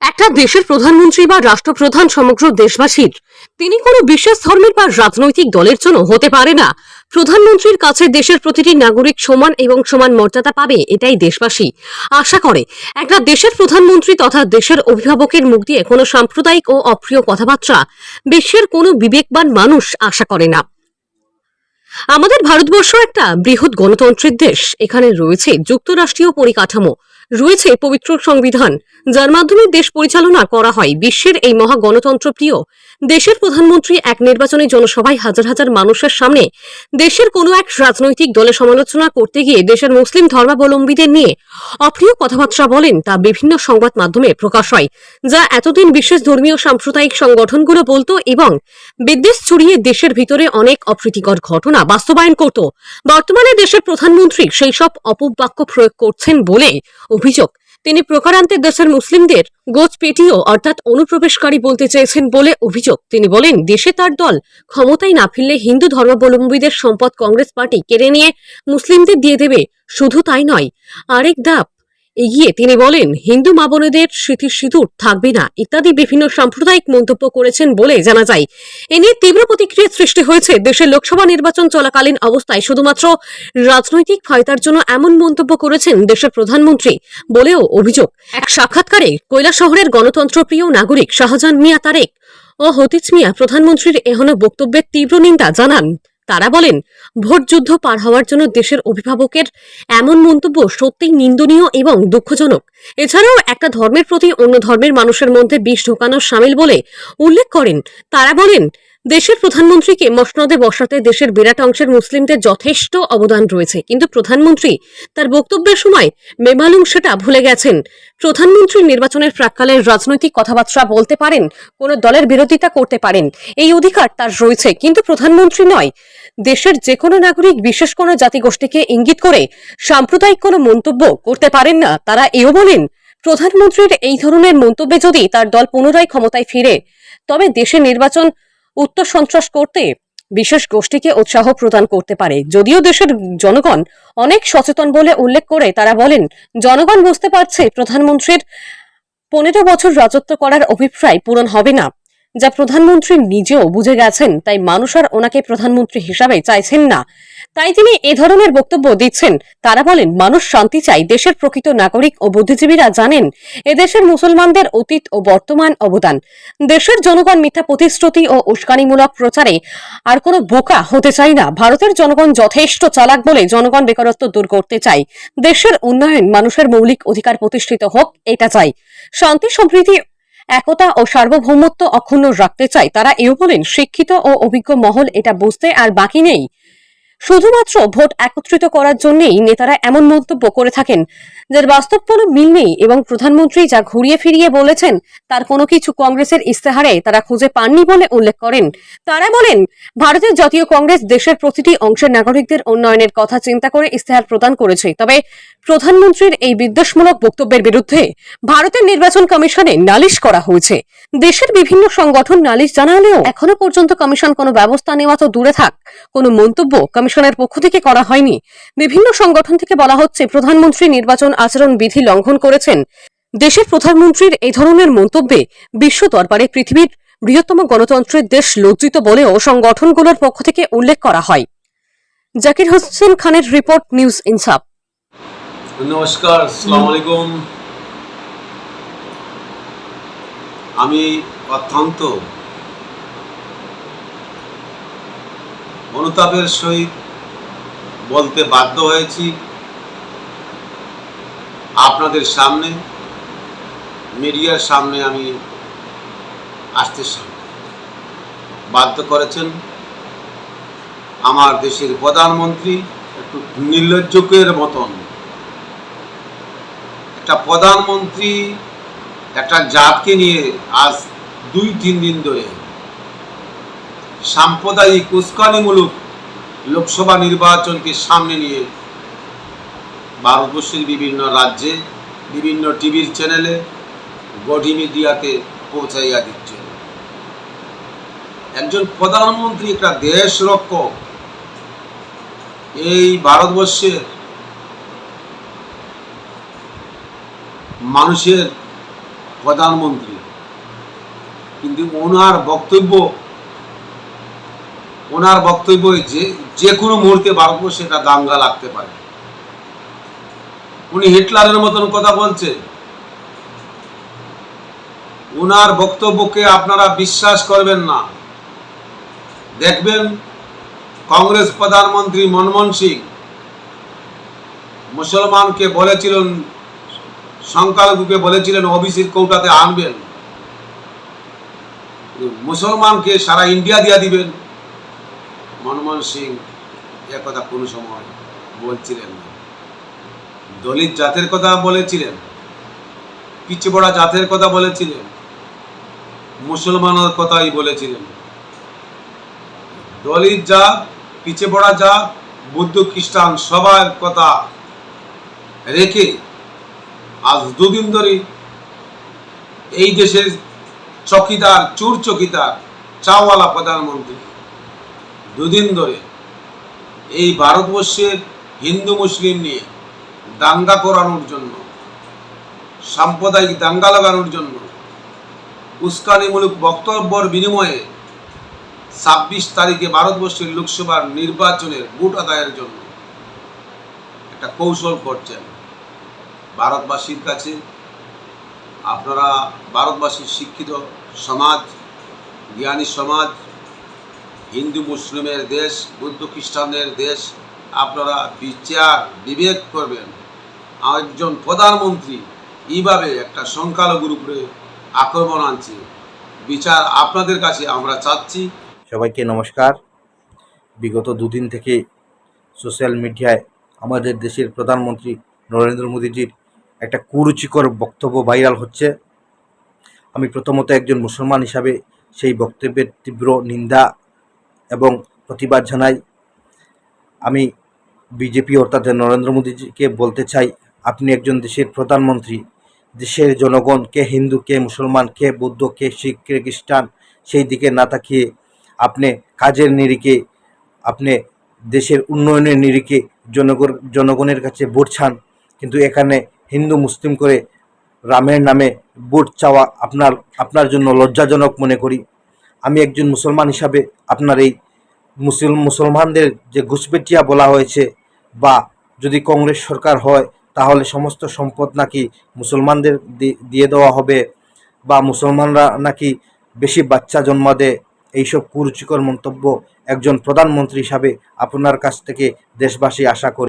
একটা দেশের প্রধানমন্ত্রী বা রাষ্ট্রপ্রধান সমগ্র দেশবাসীর। তিনি কোনো বিশেষ ধর্মের বা রাজনৈতিক দলের জন্য হতে পারে না। প্রধানমন্ত্রীর কাছে দেশের প্রতিটি নাগরিক সমান এবং সমান মর্যাদা পাবে, এটাই দেশবাসী আশা করে। একটা দেশের প্রধানমন্ত্রী তথা দেশের অভিভাবকের মুখ দিয়ে কোনো সাম্প্রদায়িক ও অপ্রিয় কথাবার্তা বিশ্বের কোনো বিবেকবান মানুষ আশা করে না। আমাদের ভারতবর্ষ একটা বৃহৎ গণতন্ত্রের দেশ। এখানে রয়েছে যুক্তরাষ্ট্রীয় পরিকাঠামো রয়েছে পবিত্র সংবিধান, যার মাধ্যমে দেশ পরিচালনা করা হয়। বিশ্বের এই মহা গণতন্ত্র প্রিয়, দেশের প্রধানমন্ত্রী এক নির্বাচনী জনসভায় হাজার হাজার মানুষের সামনে দেশের কোনো এক রাজনৈতিক দলের সমালোচনা করতে গিয়ে দেশের মুসলিম ধর্মাবলম্বীদের নিয়ে অপ্রিয় কথাবার্তা বলেন তা বিভিন্ন সংবাদ মাধ্যমে প্রকাশ হয়, যা এতদিন বিশেষ ধর্মীয় সাম্প্রদায়িক সংগঠনগুলো বলতো এবং বিদ্বেষ ছড়িয়ে দেশের ভিতরে অনেক অপ্রীতিকর ঘটনা বাস্তবায়ন করত। বর্তমানে দেশের প্রধানমন্ত্রী সেই সব অপবাক্য প্রয়োগ করছেন বলে অভিযোগ। তিনি প্রকারান্তে দেশের মুসলিমদের গোচ পেটিও অর্থাৎ অনুপ্রবেশকারী বলতে চেয়েছেন বলে অভিযোগ। তিনি বলেন, দেশে তার দল ক্ষমতায় না ফিরলে হিন্দু ধর্মাবলম্বীদের সম্পদ কংগ্রেস পার্টি কেড়ে নিয়ে মুসলিমদের দিয়ে দেবে। শুধু তাই নয়, আরেক ধাপ এগিয়ে তিনি বলেন, হিন্দু মা বোনেদের স্মৃতির সিঁদুর থাকবে না। ইত্যাদি বিভিন্ন সাম্প্রদায়িক মন্তব্য করেছেন বলে জানা যায়। এ নিয়ে তীব্র প্রতিক্রিয়া সৃষ্টি হয়েছে। দেশের লোকসভা নির্বাচন চলাকালীন অবস্থায় শুধুমাত্র রাজনৈতিক ফায়দার জন্য এমন মন্তব্য করেছেন দেশের প্রধানমন্ত্রী বলেও অভিযোগ। এক সাক্ষাৎকারে কৈলা শহরের গণতন্ত্রপ্রিয় নাগরিক শাহজাহান মিয়া তারেক ও হতিজ মিয়া প্রধানমন্ত্রীর এহন বক্তব্যের তীব্র নিন্দা জানান। তারা বলেন ভোটযুদ্ধ পার হওয়ার জন্য দেশের অভিভাবকের এমন মন্তব্য সত্যিই নিন্দনীয় এবং দুঃখজনক। এছাড়াও একটা ধর্মের প্রতি অন্য ধর্মের মানুষের মধ্যে বিষ ঢোকানো সামিল বলে উল্লেখ করেন। তারা বলেন দেশের প্রধানমন্ত্রীকে মসনদে বসাতে দেশের বিরাট অংশের মুসলিমদের যথেষ্ট অবদান রয়েছে। কিন্তু প্রধানমন্ত্রী তার বক্তব্যের সময় বেমালুম সেটা ভুলে গেছেন। প্রধানমন্ত্রী নির্বাচনের প্রাককালে রাজনৈতিক কথাবার্তা বলতে পারেন, কোনো দলের বিরোধিতা করতে পারেন, এই অধিকার তার রয়েছে। কিন্তু প্রধানমন্ত্রী নয়, দেশের যে কোনো নাগরিক, বিশেষ কোনো জাতিগোষ্ঠীকে ইঙ্গিত করে সাম্প্রদায়িক কোনো মন্তব্য করতে পারেন না, তারা এও বলেন, প্রধানমন্ত্রীর এই ধরনের মন্তব্যে যদি তার দল পুনরায় ক্ষমতায় ফিরে, তবে দেশের নির্বাচন উত্তর সন্ত্রাস করতে বিশেষ গোষ্ঠীকে উৎসাহ প্রদান করতে পারে। যদিও দেশের জনগণ অনেক সচেতন বলে উল্লেখ করে তারা বলেন, জনগণ বুঝতে পারছে প্রধানমন্ত্রীর পনেরো বছর রাজত্ব করার অভিপ্রায় পূরণ হবে না। যা প্রধানমন্ত্রী নিজেও বুঝে গেছেন, তাই মানুষ আর ওনাকে প্রধানমন্ত্রী হিসাবে চাইছেন না। তাই তিনি এ ধরনের বক্তব্য দিচ্ছেন। তারা বলেন, মানুষ শান্তি চাই, দেশের প্রকৃত নাগরিক ও বুদ্ধিজীবীরা জানেন, এদেশের মুসলমানদের অতীত ও বর্তমান অবদান। দেশের জনগণ মিথ্যা প্রতিশ্রুতি ও উস্কানিমূলক প্রচারে আর কোনো বোকা হতে চাই না। ভারতের জনগণ যথেষ্ট চালাক বলে জনগণ বেকারত্ব দূর করতে চাই দেশের উন্নয়ন মানুষের মৌলিক অধিকার প্রতিষ্ঠিত হোক, এটা চাই। শান্তি সম্প্রীতি একতা ও সার্বভৌমত্ব অক্ষুণ্ণ রাখতে চায়। তারা এও বলেন, শিক্ষিত ও অভিজ্ঞ মহল এটা বুঝতে আর বাকি নেই। শুধুমাত্র ভোট একত্রিত করার জন্যই নেতারা এমন মন্তব্য করে থাকেন, যার বাস্তব কোনো মিল নেই এবং প্রধানমন্ত্রী যা ঘুরিয়ে ফিরিয়ে বলেছেন, তার কোনো কিছু কংগ্রেসের ইস্তেহারে তারা খুঁজে পাননি বলে উল্লেখ করেন। তারা বলেন, ভারতের জাতীয় কংগ্রেস দেশের প্রতিটি অংশের নাগরিকদের উন্নয়নের কথা চিন্তা করে ইস্তেহার প্রদান করেছে। তবে প্রধানমন্ত্রীর এই বিদ্বেষমূলক বক্তব্যের বিরুদ্ধে ভারতের নির্বাচন কমিশনে নালিশ করা হয়েছে। দেশের বিভিন্ন সংগঠন নালিশ জানালেও এখনও পর্যন্ত কমিশন কোনো ব্যবস্থা নেওয়া তো দূরে থাক, কোনো মন্তব্য কমিশনের পক্ষ থেকে করা হয়নি। বিভিন্ন সংগঠন থেকে বলা হচ্ছে, প্রধানমন্ত্রী নির্বাচন আচরণ বিধি লঙ্ঘন করেছেন। দেশের প্রধানমন্ত্রীর এই ধরনের মন্তব্যে বিশ্ব দরবারে পৃথিবীর বৃহত্তম গণতন্ত্রের দেশ লজ্জিত বলেও সংগঠনগুলোর পক্ষ থেকে উল্লেখ করা হয়। জাকির হোসেন খানের রিপোর্ট, নিউজ ইনসাফ। নমস্কার, আসসালামু আলাইকুম। আমি অত্যন্ত অনুতাপের সহিত বলতে বাধ্য হয়েছি আপনাদের সামনে, মিডিয়ার সামনে আমি আসতে বাধ্য করেছেন আমার দেশের প্রধানমন্ত্রী একটু নির্লজ্জকের মতন। একটা প্রধানমন্ত্রী একটা জাতকে নিয়ে আজ দুই তিন দিন ধরে সাম্প্রদায়িক উস্কানিমূলক লোকসভা নির্বাচনকে সামনে নিয়ে ভারতবর্ষের বিভিন্ন রাজ্যে, বিভিন্ন টিভির চ্যানেলে গডি মিডিয়াতে পৌঁছাইয়া দিচ্ছে। একজন প্রধানমন্ত্রী একটা দেশ রক্ষক, এই ভারতবর্ষের মানুষের প্রধানমন্ত্রী। কিন্তু ওনার বক্তব্য ওনার বক্তব্য যে যে কোনো মুহূর্তে ভারতবর্ষে সেটা দাঙ্গা লাগতে পারে। উনি হিটলারের মতন কথা বলছে। ওনার বক্তব্যকে আপনারা বিশ্বাস করবেন না। দেখবেন কংগ্রেস প্রধানমন্ত্রী মনমোহন সিং মুসলমানকে বলেছিলেন, সংখ্যালঘুকে বলেছিলেন, ওবিসির কৌটাতে আনবেন। মুসলমানকে সারা ইন্ডিয়া দিয়া দিবেন। মনমোহন সিং কথা কোনো সময় বলছিলেন না। দলিত জাতের কথা বলেছিলেন পিছিয়ে জাতের কথা বলেছিলেন মুসলমানের কথাই বলেছিলেন। দলিত জাত পিছিয়ে পড়া জাত, বুদ্ধ খ্রিস্টান সবার কথা রেখে আজ দুদিন ধরে এই দেশের চকিদার চোর চকিদার চাওয়ালা প্রধানমন্ত্রী দুদিন ধরে এই ভারতবর্ষের হিন্দু মুসলিম নিয়ে দাঙ্গা করানোর জন্য, সাম্প্রদায়িক দাঙ্গা লাগানোর জন্য উস্কানিমূলক বক্তব্যর বিনিময়ে ছাব্বিশ তারিখে ভারতবর্ষের লোকসভার নির্বাচনের ভোট আদায়ের জন্য একটা কৌশল করছেন ভারতবাসীর কাছে। আপনারা ভারতবাসীর শিক্ষিত সমাজ, জ্ঞানী সমাজ হিন্দু মুসলিমের দেশ, বৌদ্ধ খ্রিস্টানদের দেশ, আপনারা বিচার বিবেক করবেন। একজন প্রধানমন্ত্রী এইভাবে একটা সংখ্যালঘুর উপরে আক্রমণ আনছে। বিচার আপনাদের কাছে আমরা চাচ্ছি। সবাইকে নমস্কার। বিগত দুদিন থেকে সোশ্যাল মিডিয়ায় আমাদের দেশের প্রধানমন্ত্রী নরেন্দ্র মোদীজির একটা কুরুচিকর বক্তব্য ভাইরাল হচ্ছে। আমি প্রথমত একজন মুসলমান হিসাবে সেই বক্তব্যের তীব্র নিন্দা এবং প্রতিবাদ জানাই। আমি বিজেপি অর্থাৎ নরেন্দ্র মোদীজিকে বলতে চাই, আপনি একজন দেশের প্রধানমন্ত্রী, দেশের জনগণ, কে হিন্দু, কে মুসলমান, কে বৌদ্ধ, কে শিখ, কে খ্রিস্টান, সেই দিকে না তাকিয়ে আপনি কাজের নিরিখে, আপনি দেশের উন্নয়নের নিরিখে জনগণ জনগণের কাছে ভোট চান। কিন্তু এখানে হিন্দু, মুসলিম করে রামের নামে ভোট চাওয়া আপনার আপনার জন্য লজ্জাজনক মনে করি। আমি একজন মুসলমান হিসাবে আপনার এই মুসলিম মুসলমানদের যে ঘুষপেটিয়া বলা হয়েছে বা যদি কংগ্রেস সরকার হয়, তাহলে সমস্ত সম্পদ নাকি মুসলমানদের দিয়ে দেওয়া হবে বা মুসলমানরা নাকি বেশি বাচ্চা জন্ম দেয়, এইসব কুরুচিকর মন্তব্য একজন প্রধানমন্ত্রী হিসাবে আপনার কাছ থেকে দেশবাসী আশা করে।